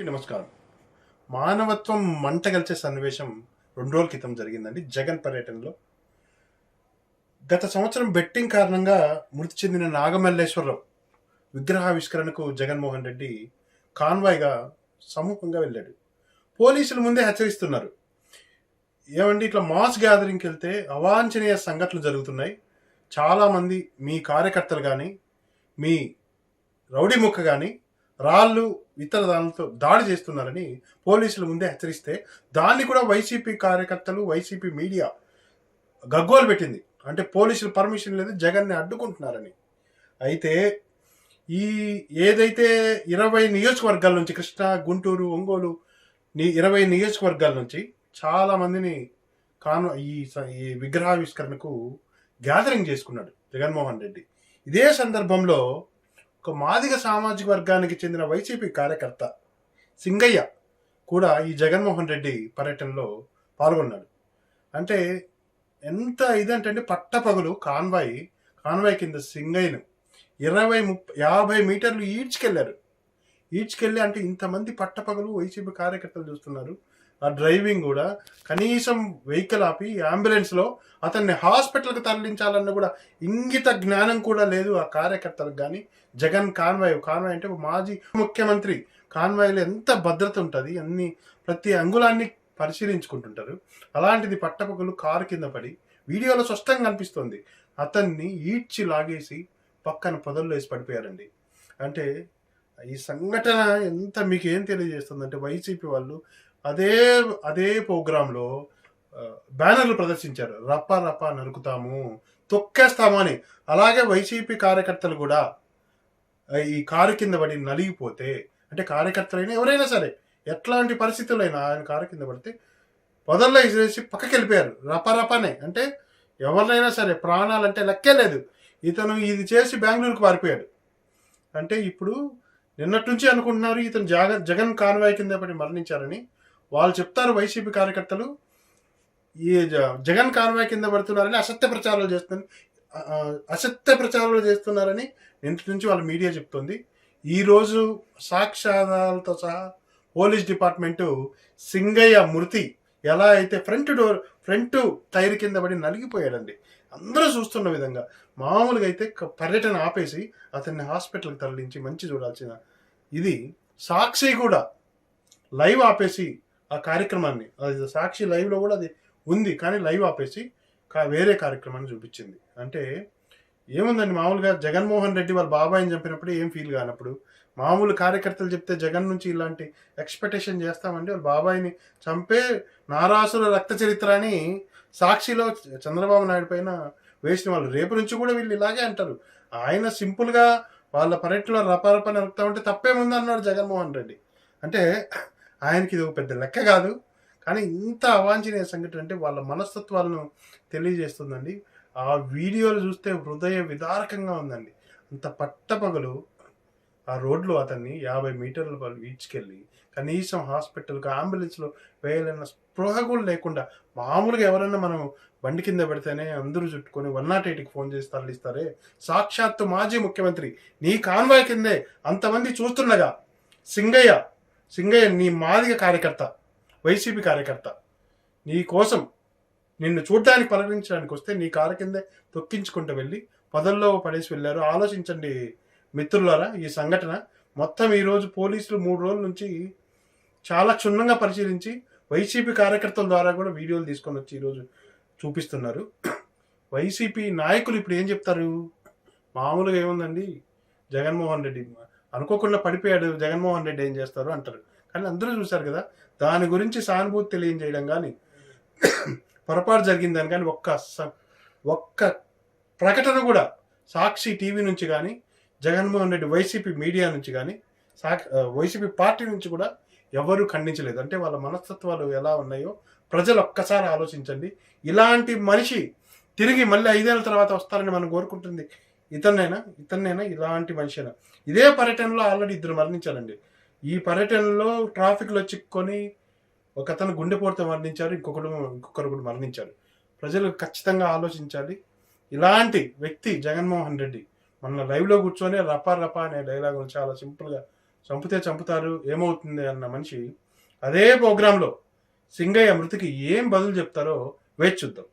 కి నమస్కారం. మానవత్వం మంట కలిసే సన్నివేశం రెండు రోజుల క్రితం జరిగిందండి. జగన్ పర్యటనలో. గత సంవత్సరం బెట్టింగ్ కారణంగా మృతి చెందిన నాగమల్లేశ్వరరావు విగ్రహావిష్కరణకు జగన్మోహన్ రెడ్డి కాన్వాయ్గా సమూహంగా వెళ్ళాడు. పోలీసులు ముందే హెచ్చరిస్తున్నారు. ఏమండి ఇట్లా మాస్ గ్యాదరింగ్కి వెళ్తే అవాంఛనీయ సంఘటనలు జరుగుతున్నాయి. చాలామంది మీ కార్యకర్తలు కానీ మీ రౌడీ ముక్క కానీ రాళ్ళు ఇతర దానితో దాడి చేస్తున్నారని పోలీసులు ముందే హెచ్చరిస్తే దాన్ని కూడా వైసీపీ కార్యకర్తలు వైసీపీ మీడియా గగ్గోలు పెట్టింది. అంటే పోలీసులు పర్మిషన్ లేదు జగన్ని అడ్డుకుంటున్నారని. అయితే ఈ ఏదైతే ఇరవై నియోజకవర్గాల నుంచి కృష్ణా గుంటూరు ఒంగోలు నీ ఇరవై నియోజకవర్గాల నుంచి చాలా మందిని కాను ఈ స- ఈ విగ్రహావిష్కరణకు గ్యాదరింగ్ చేసుకున్నాడు జగన్మోహన్ రెడ్డి. ఇదే సందర్భంలో ఒక మాదిగ సామాజిక వర్గానికి చెందిన వైసీపీ కార్యకర్త సింగయ్య కూడా ఈ జగన్మోహన్ రెడ్డి పర్యటనలో పాల్గొన్నాడు. అంటే ఎంత ఇదంటే పట్టపగలు కాన్వాయ్ కాన్వాయ్ కింద సింగయ్యను ఇరవై ముప్పై యాభై మీటర్లు ఈడ్చుకెళ్ళారు. ఈడ్చుకెళ్ళి అంటే ఇంతమంది పట్టపగలు వైసీపీ కార్యకర్తలు చూస్తున్నారు. ఆ డ్రైవింగ్ కూడా కనీసం వెహికల్ ఆపి అంబులెన్స్లో అతన్ని హాస్పిటల్కి తరలించాలన్న కూడా ఇంగిత జ్ఞానం కూడా లేదు ఆ కార్యకర్తలకు కానీ జగన్ కాన్వాయ్ కాన్వాయ్ అంటే మాజీ ముఖ్యమంత్రి కాన్వాయ్లో ఎంత భద్రత ఉంటుంది అన్ని ప్రతి అంగుళాన్ని పరిశీలించుకుంటుంటారు. అలాంటిది పట్టపగలు కారు కింద పడి వీడియోలో స్పష్టంగా కనిపిస్తుంది. అతన్ని ఈడ్చి లాగేసి పక్కన పొదల్లో వేసి పడిపోయారండి. అంటే ఈ సంఘటన ఎంత మీకు ఏం తెలియజేస్తుంది అంటే వైసీపీ వాళ్ళు అదే అదే ప్రోగ్రాంలో బ్యానర్లు ప్రదర్శించారు. రప్ప రప్ప నరుకుతాము తొక్కేస్తాము అని. అలాగే వైసీపీ కార్యకర్తలు కూడా ఈ కారు కింద పడి నలిగిపోతే అంటే కార్యకర్తలైనా ఎవరైనా సరే ఎట్లాంటి పరిస్థితులైనా ఆయన కారు కింద పడితే పొదల్లో ఇసిరేసి పక్కకి వెళ్ళిపోయారు. రపరపనే అంటే ఎవరినైనా సరే ప్రాణాలంటే లెక్కే లేదు. ఇతను ఇది చేసి బెంగళూరుకు పారిపోయాడు. అంటే ఇప్పుడు నిన్నటి నుంచి అనుకుంటున్నారు ఇతను జగ జగన్ కాన్వాయ్ కింద పడి మరణించారని. వాళ్ళు చెప్తారు వైసీపీ కార్యకర్తలు ఈ జ- జగన్ కాన్వాయ్ కింద పడుతున్నారని అసత్య ప్రచారాలు చేస్తున్నారు అసత్య ప్రచారాలు చేస్తున్నారని నిన్నటి నుంచి వాళ్ళ మీడియా చెప్తుంది. ఈరోజు సాక్ష్యాధారాలతో సహా పోలీస్ డిపార్ట్మెంటు సింగయ్య మృతి ఎలా అయితే ఫ్రంట్ డోర్ ఫ్రంట్ టైర్ కింద పడి నలిగిపోయాడండి. అందరూ చూస్తున్న విధంగా మామూలుగా అయితే పర్యటన ఆపేసి అతన్ని హాస్పిటల్కి తరలించి మంచి చూడాల్సిన ఇది సాక్షి కూడా లైవ్ ఆపేసి ఆ కార్యక్రమాన్ని అది సాక్షి లైవ్లో కూడా అది ఉంది కానీ లైవ్ ఆపేసి కా- వేరే కార్యక్రమాన్ని చూపించింది. అంటే ఏముందండి మామూలుగా జగన్మోహన్ రెడ్డి వాళ్ళ బాబాయిని చంపినప్పుడు ఏం ఫీల్ కానప్పుడు? మామూలు కార్యకర్తలు చెప్తే జగన్ నుంచి ఇలాంటి ఎక్స్పెక్టేషన్ చేస్తామండి? వాళ్ళ బాబాయిని చంపే నారాసుల రక్త చరిత్ర అని సాక్షిలో చంద్రబాబు నాయుడు పైన వేసిన వాళ్ళు. రేపు నుంచి కూడా వీళ్ళు ఇలాగే అంటారు. ఆయన సింపుల్గా వాళ్ళ పర్యటనలో రపారప నరుకుతా ఉంటే తప్పేముందన్నాడు జగన్మోహన్ రెడ్డి. అంటే ఆయనకి ఇది ఒక పెద్ద లెక్క కాదు. కానీ ఇంత అవాంఛనీయ సంఘటన అంటే వాళ్ళ మనస్తత్వాలను తెలియజేస్తుందండి. ఆ వీడియోలు చూస్తే హృదయ విదారకంగా ఉందండి. అంత పట్టపగలు ఆ రోడ్లో అతన్ని యాభై మీటర్ల వాళ్ళు ఈడ్చుకెళ్ళి కనీసం హాస్పిటల్కి అంబులెన్స్లో వేయాలన్న స్పృహ కూడా లేకుండా మామూలుగా ఎవరైనా మనం బండి కింద పెడితేనే అందరూ చుట్టుకొని వన్ నాట్ ఎయిట్కి ఫోన్ చేసి తరలిస్తారే? సాక్షాత్తు మాజీ ముఖ్యమంత్రి నీ కాన్వాయ్ కిందే అంతమంది చూస్తుండగా సింగయ్య సింగయ్య నీ మాదిగ కార్యకర్త వైసీపీ కార్యకర్త. నీ కోసం నిన్ను చూడడానికి పలకరించడానికి వస్తే నీ కారు కిందే తొక్కించుకుంటూ వెళ్ళి పదల్లో పడేసి వెళ్ళారు. ఆలోచించండి మిత్రులారా ఈ సంఘటన మొత్తం ఈరోజు పోలీసులు మూడు రోజుల నుంచి చాలా క్షుణ్ణంగా పరిశీలించి వైసీపీ కార్యకర్తల ద్వారా కూడా వీడియోలు తీసుకొని వచ్చి ఈరోజు చూపిస్తున్నారు. వైసీపీ నాయకులు ఇప్పుడు ఏం చెప్తారు? మామూలుగా ఏముందండి? జగన్మోహన్ రెడ్డి అనుకోకుండా పడిపోయాడు జగన్మోహన్ రెడ్డి ఏం చేస్తారు అంటారు. కానీ అందరూ చూశారు కదా దాని గురించి సానుభూతి తెలియజేయడం కానీ పొరపాటు జరిగిందని కానీ ఒక్క ఒక్క ప్రకటన కూడా సాక్షి టీవీ నుంచి కానీ జగన్మోహన్ రెడ్డి వైసీపీ మీడియా నుంచి కానీ సాక్ వైసీపీ పార్టీ నుంచి కూడా ఎవరు ఖండించలేదు. అంటే వాళ్ళ మనస్తత్వాలు ఎలా ఉన్నాయో ప్రజలు ఒక్కసారి ఆలోచించండి. ఇలాంటి మనిషి తిరిగి మళ్ళీ ఐదేళ్ళ తర్వాత వస్తారని మనం కోరుకుంటుంది. ఇతన్నైనా? ఇతన్నైనా? ఇలాంటి మనిషినా? ఇదే పర్యటనలో ఆల్రెడీ ఇద్దరు మరణించారండి. ఈ పర్యటనలో ట్రాఫిక్లో చిక్కుకొని ఒక అతను గుండెపోటుతో మరణించారు ఇంకొకడు ఇంకొకరు కూడా మరణించారు. ప్రజలు ఖచ్చితంగా ఆలోచించాలి. ఇలాంటి వ్యక్తి జగన్మోహన్ రెడ్డి మన లైవ్లో కూర్చొని రపా రపా అనే డైలాగులు చాలా సింపుల్గా చంపితే చంపుతారు ఏమవుతుంది అన్న మనిషి అదే ప్రోగ్రాంలో సింగయ్య మృతికి ఏం బదులు చెప్తారో వేచి చూద్దాం.